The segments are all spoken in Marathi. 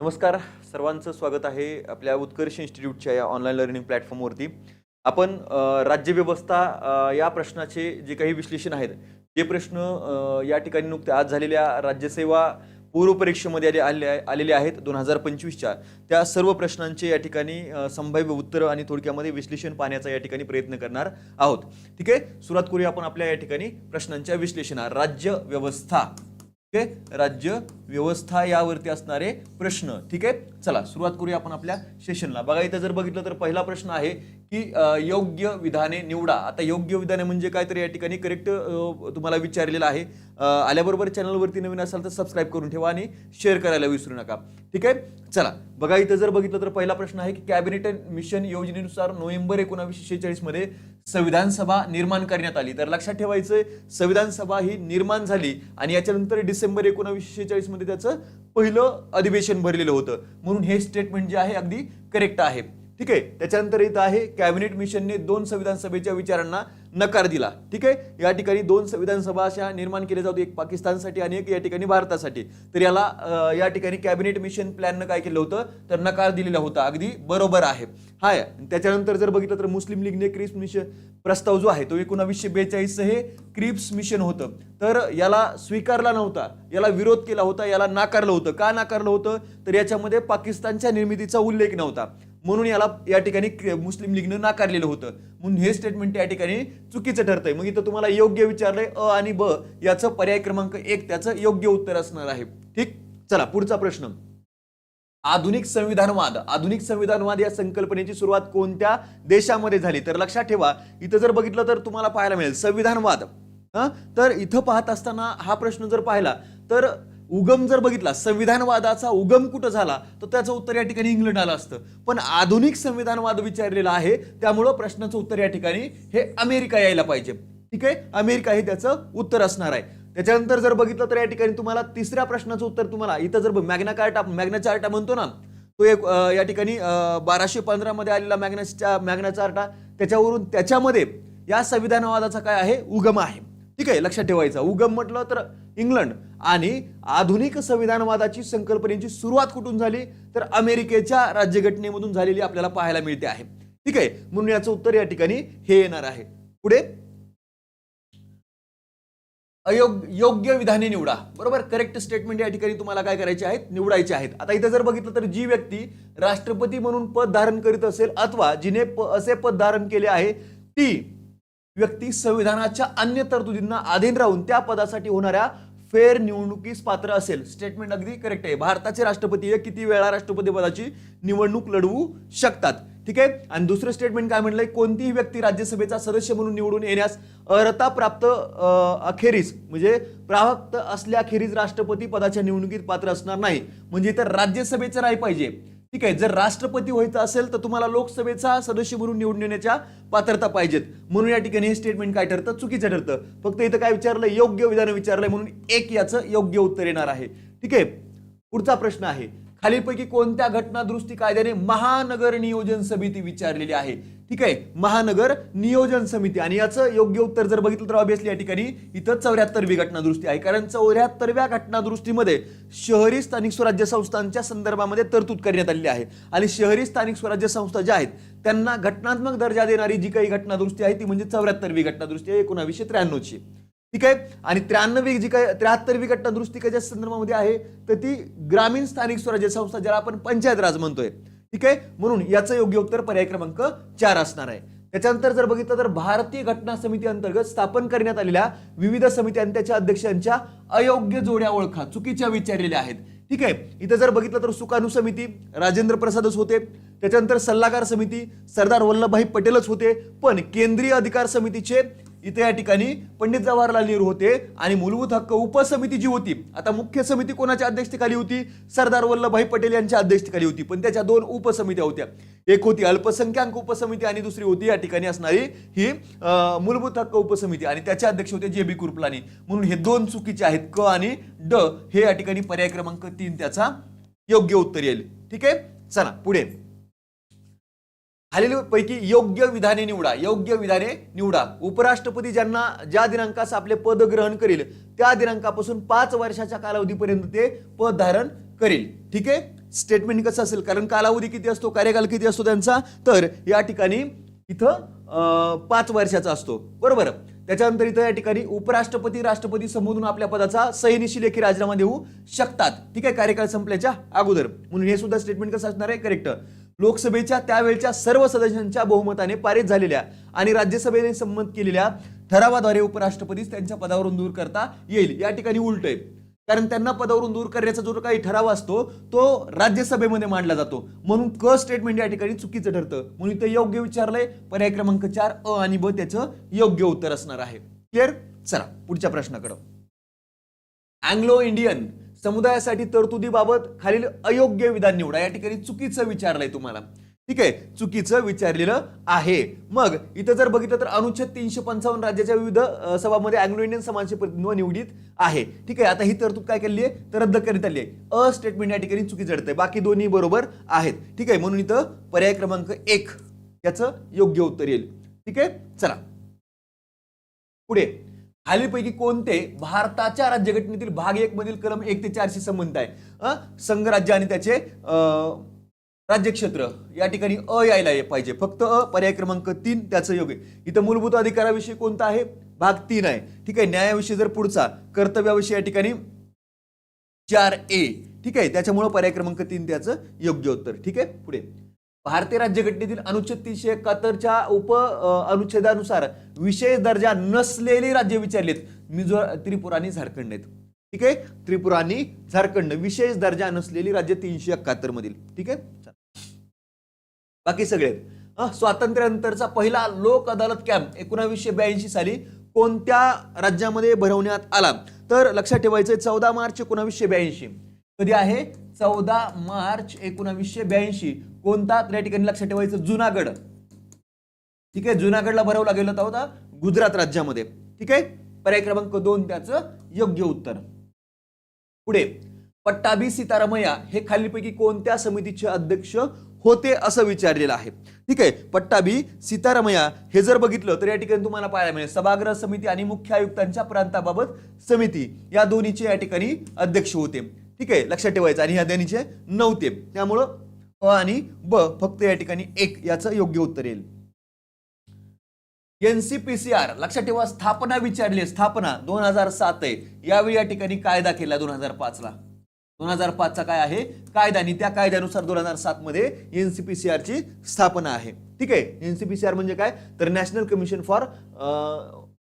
नमस्कार सर्वांचं स्वागत आहे आपल्या उत्कर्ष इन्स्टिट्यूटच्या या ऑनलाईन लर्निंग प्लॅटफॉर्मवरती आपण राज्यव्यवस्था या प्रश्नाचे जे काही विश्लेषण आहेत जे प्रश्न या ठिकाणी नुकते आज झालेल्या राज्यसेवा पूर्वपरीक्षेमध्ये आले आले आलेले आहेत दोन हजार पंचवीसच्या. त्या सर्व प्रश्नांचे या ठिकाणी संभाव्य उत्तरं आणि थोडक्यामध्ये विश्लेषण पाहण्याचा या ठिकाणी प्रयत्न करणार आहोत. ठीक आहे? सुरुवात करूया आपण आपल्या या ठिकाणी प्रश्नांच्या विश्लेषणा राज्य व्यवस्था. ठीक आहे राज्य व्यवस्था यावरती असणारे प्रश्न. ठीक आहे? चला सुरुवात करूया आपण आपल्या सेशनला बघा इथं जर बघितलं तर पहिला प्रश्न आहे की योग्य विधाने निवडा. आता योग्य विधाने म्हणजे काय तर या ठिकाणी करेक्ट तुम्हाला विचारलेलं आहे. आल्याबरोबर चॅनलवरती नवीन असाल तर सबस्क्राईब करून ठेवा आणि शेअर करायला विसरू नका. ठीक आहे? चला बघा इथं जर बघितलं तर पहिला प्रश्न आहे की कॅबिनेट मिशन योजनेनुसार नोव्हेंबर एकोणावीसशे शेहेचाळीसमध्ये संविधान सभा निर्माण करण्यात आली. तर लक्षात ठेवायचं संविधान सभा ही निर्माण झाली आणि याच्यानंतर डिसेंबर एकोणावीसशे शेहेचाळीसमध्ये त्याचं पहिलं अधिवेशन भरलेलं होतं. म्हणून हे स्टेटमेंट जे आहे अगदी करेक्ट आहे. ठीक आहे? त्याच्यानंतर इथं आहे कॅबिनेट मिशनने दोन संविधान सभेच्या विचारांना नकार दिला. ठीक आहे? या ठिकाणी दोन संविधान सभा अशा निर्माण केल्या जातो एक पाकिस्तानसाठी आणि एक या ठिकाणी भारतासाठी. तर याला या ठिकाणी कॅबिनेट मिशन प्लॅननं काय केलं होतं? तर नकार दिलेला होता. अगदी बरोबर आहे. हाय. त्याच्यानंतर जर बघितलं तर मुस्लिम लीगने क्रिप्स मिशन प्रस्ताव जो आहे तो एकोणावीसशे बेचाळीसचं हे क्रिप्स मिशन होतं. तर याला स्वीकारला नव्हता. याला विरोध केला होता. याला नाकारलं होतं. का नाकारलं होतं? तर याच्यामध्ये पाकिस्तानच्या निर्मितीचा उल्लेख नव्हता. म्हणून याला या ठिकाणी मुस्लिम लीगनं नाकारलेलं होतं. म्हणून हे स्टेटमेंट या ठिकाणी चुकीचं ठरतंय. मग इथं तुम्हाला योग्य विचारलंय अ आणि ब याचं पर्याय क्रमांक एक त्याचं योग्य उत्तर असणार आहे. ठीक? चला पुढचा प्रश्न. आधुनिक संविधानवाद. आधुनिक संविधानवाद या संकल्पनेची सुरुवात कोणत्या देशामध्ये झाली? तर लक्षात ठेवा इथं जर बघितलं तर तुम्हाला पाहायला मिळेल संविधानवाद. तर इथं पाहत असताना हा प्रश्न जर पाहिला तर उगम जर बघितला संविधानवादाचा उगम कुठं झाला तर त्याचं उत्तर या ठिकाणी इंग्लंड आलं असतं. पण आधुनिक संविधानवाद विचारलेला आहे त्यामुळं प्रश्नाचं उत्तर या ठिकाणी हे अमेरिका यायला पाहिजे. ठीक आहे? अमेरिका हे त्याचं उत्तर असणार आहे. त्याच्यानंतर जर बघितलं तर या ठिकाणी तुम्हाला तिसऱ्या प्रश्नाचं उत्तर तुम्हाला इथं जर मॅग्ना कार्टा मॅग्ना चार्टा म्हणतो ना तो एक या ठिकाणी बाराशे पंधरा मध्ये आलेला मॅग्नाच्या मॅग्ना चार्टा त्याच्यावरून त्याच्यामध्ये या संविधानवादाचा काय आहे? उगम आहे. ठीक आहे? लक्षात ठेवायचा. उगम म्हटलं तर इंग्लंड. आणि आधुनिक संविधानवादाची संकल्पनेची सुरुवात कुठून झाली? तर अमेरिकेच्या राज्यघटनेमधून झालेली आपल्याला पाहायला मिळते आहे. ठीक आहे? म्हणून याचं उत्तर या ठिकाणी हे येणार आहे. पुढे. अयोग्य योग्य विधाने निवडा. बरोबर? करेक्ट स्टेटमेंट या ठिकाणी तुम्हाला काय करायचे आहेत? निवडायचे आहेत. आता इथे जर बघितलं तर जी व्यक्ती राष्ट्रपती म्हणून पद धारण करीत असेल अथवा जिने प- असे पद धारण केले आहे ती व्यक्ती संविधानाच्या अन्य तरतुदींना अधीन राहून त्या पदासाठी होणाऱ्या फेर निवडणुकीस पात्र असेल. स्टेटमेंट अगदी करेक्ट आहे. भारताचे राष्ट्रपती हे किती वेळा राष्ट्रपती पदाची निवडणूक लढवू शकतात? ठीक आहे? आणि दुसरं स्टेटमेंट काय म्हटलंय? कोणतीही व्यक्ती राज्यसभेचा सदस्य म्हणून निवडून येण्यास अर्हता प्राप्त अं, अखेरीस म्हणजे प्राप्त असल्याखेरीज राष्ट्रपती पदाच्या निवडणुकीत पात्र असणार नाही. म्हणजे इथं राज्यसभेचं नाही पाहिजे. ठीक आहे जर राष्ट्रपती व्हायचं असेल तर तुम्हाला लोकसभेचा सदस्य म्हणून निवडून येण्याच्या पात्रता पाहिजेत. म्हणून या ठिकाणी हे स्टेटमेंट काय ठरतं? चुकीचं ठरतं. फक्त इथं काय विचारलं योग्य विधान विचारलंय म्हणून एक याचं योग्य उत्तर येणार आहे. ठीक आहे? पुढचा प्रश्न आहे. खालीलपैकी कोणत्या घटना दुरुस्ती कायद्याने महानगर नियोजन समिती विचारलेली आहे? ठीक आहे महानगर नियोजन समिती. आणि याचं योग्य उत्तर जर बघितलं तर ऑब्विसली या ठिकाणी इथं चौऱ्याहत्तरवी घटना दुरुस्ती आहे. कारण चौऱ्याहत्तरव्या घटना दुरुस्तीमध्ये शहरी स्थानिक स्वराज्य संस्थांच्या संदर्भामध्ये तरतूद करण्यात आलेली आहे. आणि शहरी स्थानिक स्वराज्य संस्था ज्या आहेत त्यांना घटनात्मक दर्जा देणारी जी काही घटना दुरुस्ती आहे ती म्हणजे चौऱ्याहत्तरवी घटना दुरुस्ती आहे एकोणावीसशे त्र्याण्णवची. ठीक आहे? आणि त्र्याण्णवी जी काय त्र्याहत्तरवी घटना दुरुस्ती काय संदर्भामध्ये आहे तर ती ग्रामीण स्थानिक स्वराज्य संस्था ज्याला आपण पंचायत राज म्हणतोय. ठीक आहे? म्हणून याचं योग्य उत्तर पर्याय क्रमांक चार असणार आहे. त्याच्यानंतर जर बघितलं तर भारतीय घटना समिती अंतर्गत स्थापन करण्यात आलेल्या विविध समित्या आणि त्याच्या अध्यक्षांच्या अयोग्य जोड्या ओळखा चुकीच्या विचारलेल्या आहेत. ठीक आहे? इथं जर बघितलं तर सुकाणू समिती राजेंद्र प्रसादच होते. त्याच्यानंतर सल्लागार समिती सरदार वल्लभभाई पटेलच होते. पण केंद्रीय अधिकार समितीचे इथे या ठिकाणी पंडित जवाहरलाल नेहरू होते आणि मूलभूत हक्क उपसमिती जी होती आता मुख्य समिती कोणाच्या अध्यक्षतेखाली होती? सरदार वल्लभभाई पटेल यांच्या अध्यक्षतेखाली होती पण त्याच्या दोन उपसमित्या होत्या. एक होती अल्पसंख्याक उपसमिती आणि दुसरी होती या ठिकाणी असणारी ही मूलभूत हक्क उपसमिती. आणि त्याचे अध्यक्ष होते जे बी कुरपलानी. म्हणून हे दोन चुकीचे आहेत क आणि ड हे या ठिकाणी पर्याय क्रमांक तीन त्याचा योग्य उत्तर येईल. ठीक आहे? चला पुढे. खालीलपैकी योग्य विधाने निवडा योग्य विधाने निवडा. उपराष्ट्रपती ज्यांना ज्या दिनांकास आपले पद ग्रहण करील त्या दिनांकापासून पाच वर्षाच्या कालावधीपर्यंत ते पद धारण करील. ठीक आहे? स्टेटमेंट कसं असेल? कारण कालावधी किती असतो? कार्यकाल किती असतो त्यांचा? तर या ठिकाणी इथं पाच वर्षाचा असतो. बरोबर? त्याच्यानंतर इथं या ठिकाणी उपराष्ट्रपती राष्ट्रपती संबोधून आपल्या पदाचा सैनिशी लेखी राजीनामा देऊ शकतात. ठीक आहे? कार्यकाळ संपल्याच्या अगोदर. म्हणून हे सुद्धा स्टेटमेंट कसं असणार आहे? करेक्ट लोकसभेच्या त्यावेळच्या सर्व सदस्यांच्या बहुमताने पारित झालेल्या आणि राज्यसभेने संमत केलेल्या ठरावाद्वारे उपराष्ट्रपती त्यांच्या पदावरून दूर करता येईल. या ठिकाणी उलट आहे. कारण त्यांना पदावरून दूर करण्याचा जो काही ठराव असतो तो राज्यसभेमध्ये मांडला जातो. म्हणून क स्टेटमेंट या ठिकाणी चुकीचं ठरतं. म्हणून इथं योग्य विचारलंय. पर्याय क्रमांक चार अ आणि ब त्याचं योग्य उत्तर असणार आहे. क्लिअर चला पुढच्या प्रश्नाकडं. अँग्लो इंडियन समुदायासाठी तरतुदीबाबत खालील अयोग्य विधान निवडा. या ठिकाणी चुकीचं विचारलंय तुम्हाला. ठीक आहे? चुकीचं विचारलेलं आहे. मग इथं जर बघितलं तर अनुच्छेद तीनशे पंचावन्न राज्याच्या विविध सभामध्ये अँग्लो इंडियन समाजचे प्रतिनिधित्व निवडीत आहे. ठीक आहे? आता ही तरतूद काय केली आहे? तर रद्द करण्यात आली आहे. अ स्टेटमेंट या ठिकाणी चुकीचं आहे बाकी दोन्ही बरोबर आहेत. ठीक आहे? म्हणून इथं पर्याय क्रमांक एक याचं योग्य उत्तर येईल. ठीक आहे? चला. पुढे. खालीलपैकी कोणते भारताच्या राज्यघटनेतील भाग एक मधील कलम एक ते चारशी संबंध आहे? संघराज्य आणि त्याचे राज्यक्षेत्र. या ठिकाणी अ यायला ये- पाहिजे. फक्त अ पर्याय क्रमांक तीन त्याचं योग्य आहे. इथं मूलभूत अधिकाराविषयी कोणता आहे? भाग तीन आहे. ठीक आहे न्यायाविषयी जर पुढचा कर्तव्याविषयी या ठिकाणी चार ए. ठीक आहे त्याच्यामुळं पर्याय क्रमांक तीन त्याचं योग्य उत्तर. ठीक आहे पुढे. भारतीय राज्यघटनेतील अनुच्छेद तीनशे एकाहत्तरच्या उप अनुच्छेदानुसार विशेष दर्जा नसलेली राज्य विचारलेत. मिझो त्रिपुरा आणि झारखंड आहेत ठीक आहे? त्रिपुरा आणि झारखंड विशेष दर्जा नसलेली राज्य तीनशे एकाहत्तर मधील. ठीक आहे? बाकी सगळे. आहेत. स्वातंत्र्यानंतरचा पहिला लोक अदालत कॅम्प एकोणावीसशे ब्याऐंशी साली कोणत्या राज्यामध्ये भरवण्यात आला? तर लक्षात ठेवायचं चौदा मार्च एकोणावीसशे ब्याऐंशी. कधी आहे? चौदा मार्च एकोणावीसशे ब्याऐंशी. कोणता? त्या या ठिकाणी लक्षात ठेवायचं जुनागड. ठीक आहे? जुनागडला भरवला गेला होता होता गुजरात राज्यामध्ये. ठीक आहे? पर्याय क्रमांक दोन त्याचं योग्य उत्तर. पुढे. पट्टाभी सीतारामय्या हे खालीलपैकी कोणत्या समितीचे अध्यक्ष होते असं विचारलेलं आहे. ठीक आहे? पट्टाभी सीतारामय्या हे जर बघितलं तर या ठिकाणी तुम्हाला पाहायला मिळेल. सभागृह समिती आणि मुख्य आयुक्तांच्या प्रांताबाबत समिती या दोन्हीचे या ठिकाणी अध्यक्ष होते. ठीक आहे? लक्षात ठेवायचं. आणि ह्या नऊ नव्हते त्यामुळं अ आणि ब फक्त या ठिकाणी एक याचं योग्य उत्तर येईल. एनसीपीसीआर लक्षात ठेवा स्थापना विचारली स्थापना दोन हजार सात आहे. यावेळी या ठिकाणी कायदा केला दोन हजार पाच ला दोन हजार पाचचा काय आहे? कायदा. आणि त्या कायद्यानुसार दोन हजार सात मध्ये एनसीपीसीआर ची स्थापना आहे. ठीक आहे? एनसीपीसीआर म्हणजे काय? तर national commission for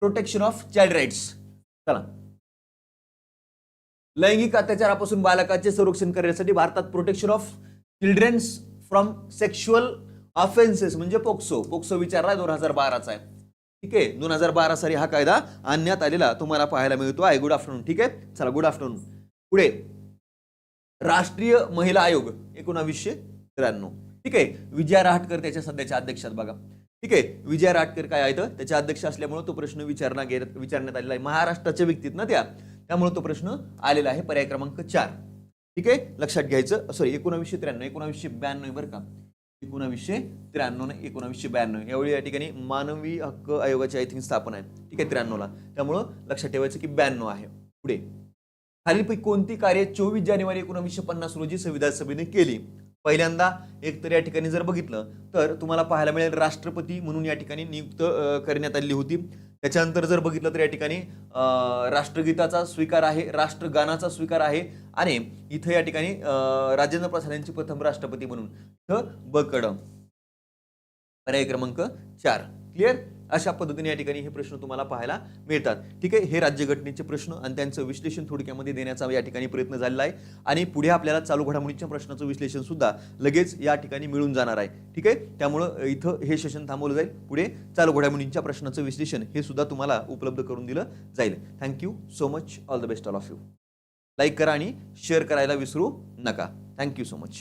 protection of child rights चला. लैंगिक अत्याचारापासून बालकाचे संरक्षण करण्यासाठी भारतात protection of childrens from sexual offences म्हणजे पोक्सो. पोक्सो विचारला दोन हजार बाराचा आहे. ठीक आहे? दोन हजार बारा साली हा कायदा आणण्यात आलेला. तुम्हाला पाहायला मिळतो. आहे गुड आफ्टरनून ठीक आहे? चला गुड आफ्टरनून पुढे. राष्ट्रीय महिला आयोग एकोणावीसशे त्र्याण्णव. ठीक आहे? विजया रहाटकर त्याच्या सध्याच्या अध्यक्षात बघा. ठीक आहे? विजया रहाटकर काय आहेत? त्याच्या अध्यक्ष असल्यामुळे तो प्रश्न विचारणा गे विचारण्यात आलेला आहे. महाराष्ट्राच्या व्यक्तीत ना त्या? त्यामुळे तो प्रश्न आलेला आहे पर्याय क्रमांक चार. ठीक आहे? लक्षात घ्यायचं. सॉरी एकोणावीसशे त्र्याण्णव. एकोणावीसशे ब्याण्णव बरं का? एकोणावीसशे त्र्याण्णव ने एकोणावीसशे ब्याण्णव. यावेळी या ठिकाणी मानवी हक्क आयोगाची आय थिंक स्थापना आहे. ठीक आहे? त्र्याण्णवला. त्यामुळं लक्षात ठेवायचं की ब्याण्णव आहे. पुढे. खालीलपैकी कोणती कार्य चोवीस जानेवारी एकोणीसशे पन्नास रोजी संविधान सभेने केली? पहिल्यांदा एकतर या ठिकाणी जर बघितलं तर तुम्हाला पाहायला मिळेल राष्ट्रपती म्हणून या ठिकाणी नियुक्त करण्यात आली होती. त्याच्यानंतर जर बघितलं तर या ठिकाणी राष्ट्रगीताचा स्वीकार आहे राष्ट्रगानाचा स्वीकार आहे आणि इथं या ठिकाणी राजेंद्र प्रसाद यांची प्रथम राष्ट्रपती म्हणून इथं बकड पर्याय क्रमांक चार. क्लिअर अशा पद्धतीने या ठिकाणी हे प्रश्न तुम्हाला पाहायला मिळतात. ठीक आहे? हे राज्यघटनेचे प्रश्न आणि त्यांचं विश्लेषण थोडक्यामध्ये देण्याचा या ठिकाणी प्रयत्न झालेला आहे. आणि पुढे आपल्याला चालू घडामोडींच्या प्रश्नाचं विश्लेषण सुद्धा लगेच या ठिकाणी मिळून जाणार आहे. ठीक आहे? त्यामुळं इथं हे सेशन थांबवलं जाईल. पुढे चालू घडामोडींच्या प्रश्नाचं विश्लेषण हे सुद्धा तुम्हाला उपलब्ध करून दिलं जाईल. Thank you so much all the best all of you like करा आणि शेअर करायला विसरू नका. Thank you so much